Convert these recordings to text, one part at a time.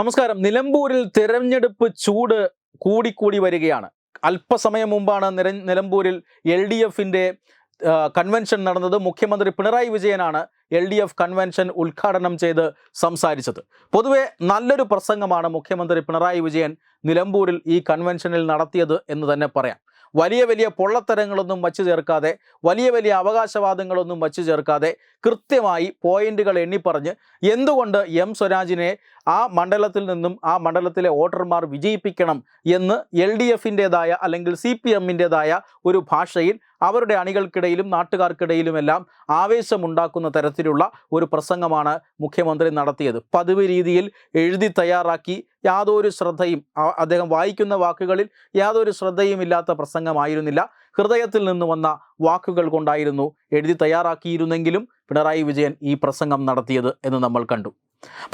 നമസ്കാരം. നിലമ്പൂരിൽ തിരഞ്ഞെടുപ്പ് ചൂട് കൂടിക്കൂടി വരികയാണ്. അല്പസമയം മുമ്പാണ് നിര- നിലമ്പൂരിൽ എൽ ഡി എഫിന്റെ കൺവെൻഷൻ നടന്നത്. മുഖ്യമന്ത്രി പിണറായി വിജയനാണ് എൽ ഡി എഫ് കൺവെൻഷൻ ഉദ്ഘാടനം ചെയ്ത് സംസാരിച്ചത്. പൊതുവെ നല്ലൊരു പ്രസംഗമാണ് മുഖ്യമന്ത്രി പിണറായി വിജയൻ നിലമ്പൂരിൽ ഈ കൺവെൻഷനിൽ നടത്തിയത് എന്ന് തന്നെ പറയാം. വലിയ വലിയ പൊള്ളത്തരങ്ങളൊന്നും വച്ചു ചേർക്കാതെ വലിയ വലിയ അവകാശവാദങ്ങളൊന്നും വച്ചു ചേർക്കാതെ കൃത്യമായി പോയിന്റുകൾ എണ്ണിപ്പറഞ്ഞ് എന്തുകൊണ്ട് എം സ്വരാജിനെ ആ മണ്ഡലത്തിൽ നിന്നും ആ മണ്ഡലത്തിലെ വോട്ടർമാർ വിജയിപ്പിക്കണം എന്ന് എൽ ഡി എഫിന്റെതായ അല്ലെങ്കിൽ സി പി എമ്മിന്റെതായ ഒരു ഭാഷയിൽ അവരുടെ അണികൾക്കിടയിലും നാട്ടുകാർക്കിടയിലുമെല്ലാം ആവേശമുണ്ടാക്കുന്ന തരത്തിലുള്ള ഒരു പ്രസംഗമാണ് മുഖ്യമന്ത്രി നടത്തിയത്. പതിവ് രീതിയിൽ എഴുതി തയ്യാറാക്കി യാതൊരു ശ്രദ്ധയും അദ്ദേഹം വായിക്കുന്ന വാക്കുകളിൽ യാതൊരു ശ്രദ്ധയും ഇല്ലാത്ത പ്രസംഗമായിരുന്നില്ല. ഹൃദയത്തിൽ നിന്ന് വന്ന വാക്കുകൾ കൊണ്ടായിരുന്നു എഴുതി തയ്യാറാക്കിയിരുന്നെങ്കിലും പിണറായി വിജയൻ ഈ പ്രസംഗം നടത്തിയത് എന്ന് നമ്മൾ കണ്ടു.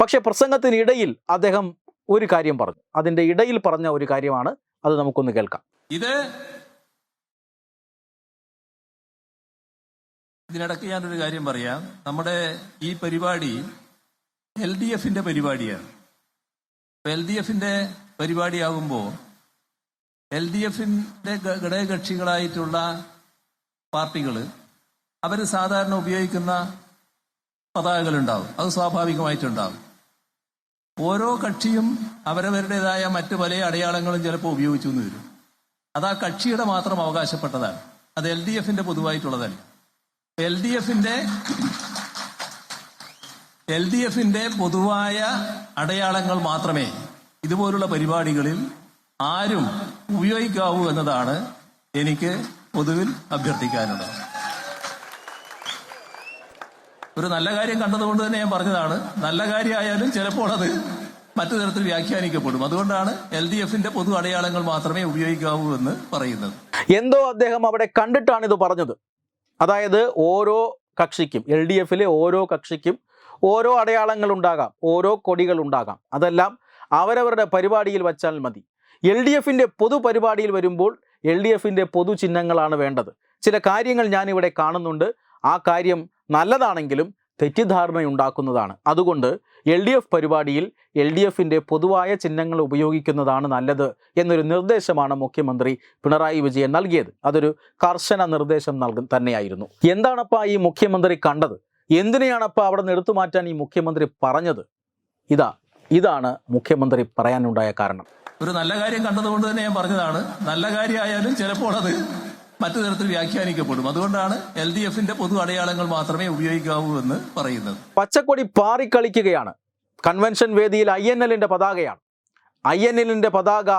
പക്ഷേ പ്രസംഗത്തിനിടയിൽ അദ്ദേഹം ഒരു കാര്യം പറഞ്ഞു. അതിന്റെ ഇടയിൽ പറഞ്ഞ ഒരു കാര്യമാണ് അത് നമുക്കൊന്ന് കേൾക്കാം. ഇത് ഇതിനിടയ്ക്ക് ഞാനൊരു കാര്യം പറയാം. നമ്മുടെ ഈ പരിപാടി എൽ ഡി എഫിന്റെ പരിപാടിയാണ്. എൽ ഡി എഫിന്റെ പരിപാടിയാകുമ്പോൾ എൽ ഡി എഫിന്റെ ഘടകകക്ഷികളായിട്ടുള്ള പാർട്ടികൾ അവർ സാധാരണ ഉപയോഗിക്കുന്ന പതാകകളുണ്ടാവും. അത് സ്വാഭാവികമായിട്ടുണ്ടാവും. ഓരോ കക്ഷിയും അവരവരുടേതായ മറ്റു പല അടയാളങ്ങളും ചിലപ്പോൾ ഉപയോഗിച്ചു എന്ന് വരും. അത് ആ കക്ഷിയുടെ മാത്രം അവകാശപ്പെട്ടതാണ്. അത് എൽ ഡി എഫിന്റെ പൊതുവായിട്ടുള്ളതല്ല. എൽ ഡി എഫിന്റെ എൽ ഡി എഫിന്റെ പൊതുവായ അടയാളങ്ങൾ മാത്രമേ ഇതുപോലുള്ള പരിപാടികളിൽ ആരും ഉപയോഗിക്കാവൂ എന്നതാണ് എനിക്ക് പൊതുവിൽ അഭ്യർത്ഥിക്കാനുള്ളത്. ഒരു നല്ല കാര്യം കണ്ടതുകൊണ്ട് തന്നെ ഞാൻ പറഞ്ഞതാണ്. നല്ല കാര്യമായാലും ചിലപ്പോൾ അത് മറ്റു തരത്തിൽ വ്യാഖ്യാനിക്കപ്പെടും. അതുകൊണ്ടാണ് എൽ ഡി എഫിന്റെ പൊതു അടയാളങ്ങൾ മാത്രമേ ഉപയോഗിക്കാവൂ എന്ന് പറയുന്നത്. എന്തോ അദ്ദേഹം അവിടെ കണ്ടിട്ടാണ് ഇത് പറഞ്ഞത്. അതായത് ഓരോ കക്ഷിക്കും എൽ ഡി എഫിലെ ഓരോ കക്ഷിക്കും ഓരോ അടയാളങ്ങൾ ഉണ്ടാകാം ഓരോ കൊടികൾ ഉണ്ടാകാം. അതെല്ലാം അവരവരുടെ പരിപാടിയിൽ വച്ചാൽ മതി. എൽ ഡി എഫിന്റെ പൊതു പരിപാടിയിൽ വരുമ്പോൾ എൽ ഡി എഫിന്റെ പൊതു ചിഹ്നങ്ങളാണ് വേണ്ടത്. ചില കാര്യങ്ങൾ ഞാനിവിടെ കാണുന്നുണ്ട്. ആ കാര്യം നല്ലതാണെങ്കിലും തെറ്റിദ്ധാരണയുണ്ടാക്കുന്നതാണ്. അതുകൊണ്ട് എൽ ഡി എഫ് പരിപാടിയിൽ എൽ ഡി എഫിന്റെ പൊതുവായ ചിഹ്നങ്ങൾ ഉപയോഗിക്കുന്നതാണ് നല്ലത് എന്നൊരു നിർദ്ദേശമാണ് മുഖ്യമന്ത്രി പിണറായി വിജയൻ നൽകിയത്. അതൊരു കർശന നിർദ്ദേശം നൽകും തന്നെയായിരുന്നു. എന്താണപ്പാ ഈ മുഖ്യമന്ത്രി കണ്ടത്? എന്തിനെയാണപ്പാ അവിടെ നിന്ന് എടുത്തു മാറ്റാൻ ഈ മുഖ്യമന്ത്രി പറഞ്ഞത്? ഇതാ ഇതാണ് മുഖ്യമന്ത്രി പറയാനുണ്ടായ കാരണം. ഒരു നല്ല കാര്യം കണ്ടതുകൊണ്ട് തന്നെ ഞാൻ പറഞ്ഞതാണ്. നല്ല കാര്യമായാലും ചിലപ്പോൾ അത് മറ്റു തരത്തിൽ വ്യാഖ്യാനിക്കപ്പെടും. അതുകൊണ്ടാണ് എൽ ഡി എഫിന്റെ പൊതു അടയാളങ്ങൾ മാത്രമേ ഉപയോഗിക്കാവൂ എന്ന് പറയുന്നത്. പച്ചക്കൊടി പാറിക്കളിക്കുകയാണ്. കൺവെൻഷൻ വേദിയിൽ ഐ എൻ എല്ലിന്റെ പതാകയാണ്. ഐ എൻ എല്ലിന്റെ പതാക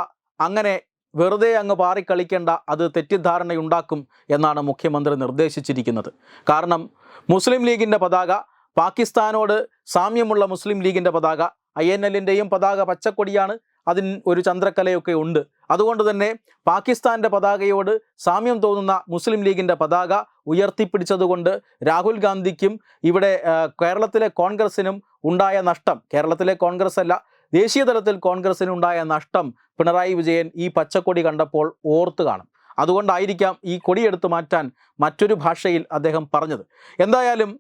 അങ്ങനെ വെറുതെ അങ്ങ് പാറിക്കളിക്കേണ്ട അത് തെറ്റിദ്ധാരണയുണ്ടാക്കും എന്നാണ് മുഖ്യമന്ത്രി നിർദ്ദേശിച്ചിരിക്കുന്നത്. കാരണം മുസ്ലിം ലീഗിന്റെ പതാക പാകിസ്ഥാനോട് സാമ്യമുള്ള മുസ്ലിം ലീഗിന്റെ പതാക ഐ എൻ എല്ലിന്റെയും പതാക പച്ചക്കൊടിയാണ്. അതിന് ഒരു ചന്ദ്രക്കലയൊക്കെ ഉണ്ട്. അതുകൊണ്ട് തന്നെ പാകിസ്ഥാന്റെ പതാകയോട് സാമ്യം തോന്നുന്ന മുസ്ലിം ലീഗിന്റെ പതാക ഉയർത്തിപ്പിടിച്ചതുകൊണ്ട് രാഹുൽ ഗാന്ധിക്കും ഇവിടെ കേരളത്തിലെ കോൺഗ്രസിനും ഉണ്ടായ നഷ്ടം കേരളത്തിലെ കോൺഗ്രസ് അല്ല ദേശീയ തലത്തിൽ കോൺഗ്രസിനുണ്ടായ നഷ്ടം പിണറായി വിജയൻ ഈ പച്ചക്കൊടി കണ്ടപ്പോൾ ഓർത്തു കാണും. അതുകൊണ്ടായിരിക്കാം ഈ കൊടിയെടുത്ത് മാറ്റാൻ മറ്റൊരു ഭാഷയിൽ അദ്ദേഹം പറഞ്ഞത്. എന്തായാലും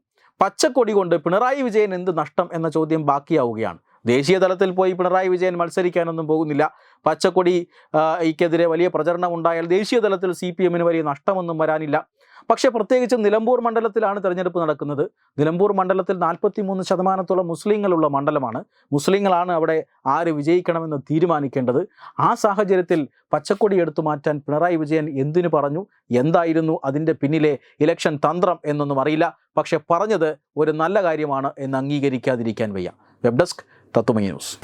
പച്ചക്കൊടി കൊണ്ട് പിണറായി വിജയൻ എന്ത് നഷ്ടം എന്ന ചോദ്യം ബാക്കിയാവുകയാണ്. ദേശീയ തലത്തിൽ പോയി പിണറായി വിജയൻ മത്സരിക്കാനൊന്നും പോകുന്നില്ല. പച്ചക്കൊടി ഇക്കെതിരെ വലിയ പ്രചരണം ഉണ്ടായാൽ ദേശീയ തലത്തിൽ സി പി എമ്മിന് വലിയ നഷ്ടമൊന്നും വരാനില്ല. പക്ഷേ പ്രത്യേകിച്ച് നിലമ്പൂർ മണ്ഡലത്തിലാണ് തെരഞ്ഞെടുപ്പ് നടക്കുന്നത്. നിലമ്പൂർ മണ്ഡലത്തിൽ നാൽപ്പത്തി മൂന്ന് ശതമാനത്തോളം മുസ്ലിങ്ങളുള്ള മണ്ഡലമാണ്. മുസ്ലിങ്ങളാണ് അവിടെ ആര് വിജയിക്കണമെന്ന് തീരുമാനിക്കേണ്ടത്. ആ സാഹചര്യത്തിൽ പച്ചക്കൊടി എടുത്തു മാറ്റാൻ പിണറായി വിജയൻ എന്തിനു പറഞ്ഞു? എന്തായിരുന്നു അതിന്റെ പിന്നിലെ ഇലക്ഷൻ തന്ത്രം എന്നൊന്നും അറിയില്ല. പക്ഷെ പറഞ്ഞത് ഒരു നല്ല കാര്യമാണ് എന്ന് അംഗീകരിക്കാതിരിക്കാൻ വയ്യ. Web desk Tato Manhãos.